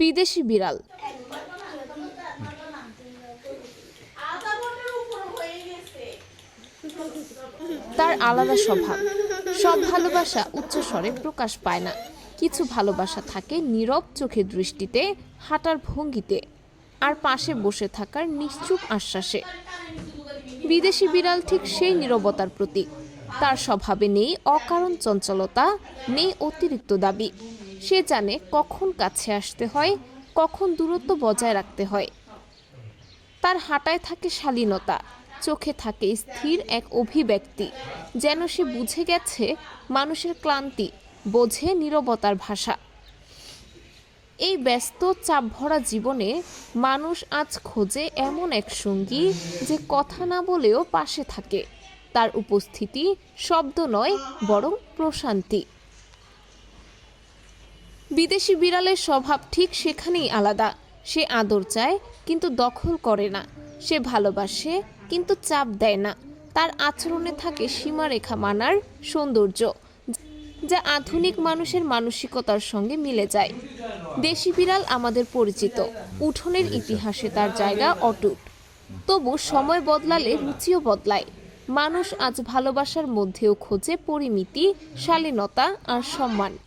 বিদেশি বিড়াল। তার আলাদা স্বভাব। সব ভালোবাসা উচ্চস্বরে প্রকাশ পায় না। কিছু ভালোবাসা থাকে নীরব চোখের দৃষ্টিতে, হাঁটার ভঙ্গিতে, আর পাশে বসে থাকার নিশ্চুপ আশ্বাসে। বিদেশি বিড়াল ঠিক সেই নীরবতার প্রতীক। তার স্বভাবে নেই অকারণ চঞ্চলতা, নেই অতিরিক্ত দাবি। সে জানে কখন কাছে আসতে হয়, কখন দূরত্ব বজায় রাখতে হয়। তার হাঁটায় থাকে শালীনতা, চোখে থাকে স্থির এক অভিব্যক্তি, যেন সে বুঝে গেছে মানুষের ক্লান্তি বোঝে নীরবতার ভাষা। এই ব্যস্ত চাপ ভরা জীবনে মানুষ আজ খোঁজে এমন এক সঙ্গী যে কথা না বলেও পাশে থাকে। তার উপস্থিতি শব্দ নয়, বরং প্রশান্তি। বিদেশি বিড়ালের স্বভাব ঠিক সেখানেই আলাদা। সে আদর চায়, কিন্তু দখল করে না। সে ভালোবাসে, কিন্তু চাপ দেয় না। তার আচরণে থাকে সীমারেখা মানার সৌন্দর্য, যা আধুনিক মানুষের মানসিকতার সঙ্গে মিলে যায়। দেশি বিড়াল আমাদের পরিচিত। উঠোনের ইতিহাসে তার জায়গা অটুট। তবু সময় বদলালে রুচিও বদলায়। মানুষ আজ ভালোবাসার মধ্যেও খোঁজে পরিমিতি, শালীনতা আর সম্মান।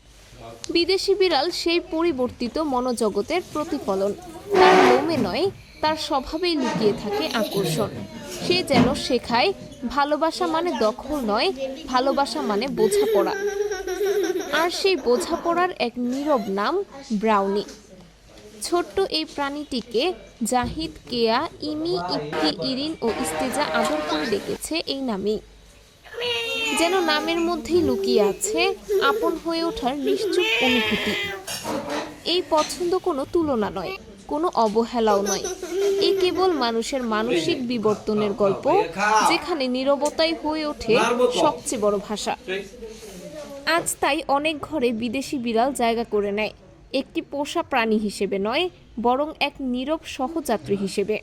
বিদেশি বিড়াল সেই পরিবর্তিত মনোজগতের প্রতিফলন। তার লোমে নয়, তার স্বভাবেই লুকিয়ে থাকে আকর্ষণ। সে যেন শেখায়, ভালোবাসা মানে দখল নয়, ভালোবাসা মানে বোঝাপড়া। আর সেই বোঝাপড়ার এক নীরব নাম ব্রাউনি। ছোট্ট এই প্রাণীটিকে জাহিদ, কেয়া, ইমি ইপ্পি ইরিন ও ইস্তেজা আদর করে ডেকেছে এই নামেই। যেন নামের মধ্যেই লুকিয়ে আছে আপন হয়ে ওঠার নিশ্চুপ অনুভূতি। এই পছন্দ কোনো তুলনা নয়, কোনো অবহেলাও নয়। এ কেবল মানুষের মানসিক বিবর্তনের গল্প, যেখানে নীরবতাই হয়ে ওঠে সবচেয়ে বড় ভাষা। আজ তাই অনেক ঘরে বিদেশি বিড়াল জায়গা করে নেয়। একটি পোষা প্রাণী হিসেবে নয়, বরং এক নীরব সহযাত্রী হিসেবে।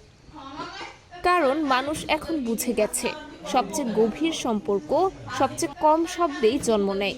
কারণ মানুষ এখন বুঝে গেছে সবচেয়ে গভীর সম্পর্ক সবচেয়ে কম শব্দেই জন্ম নেয়।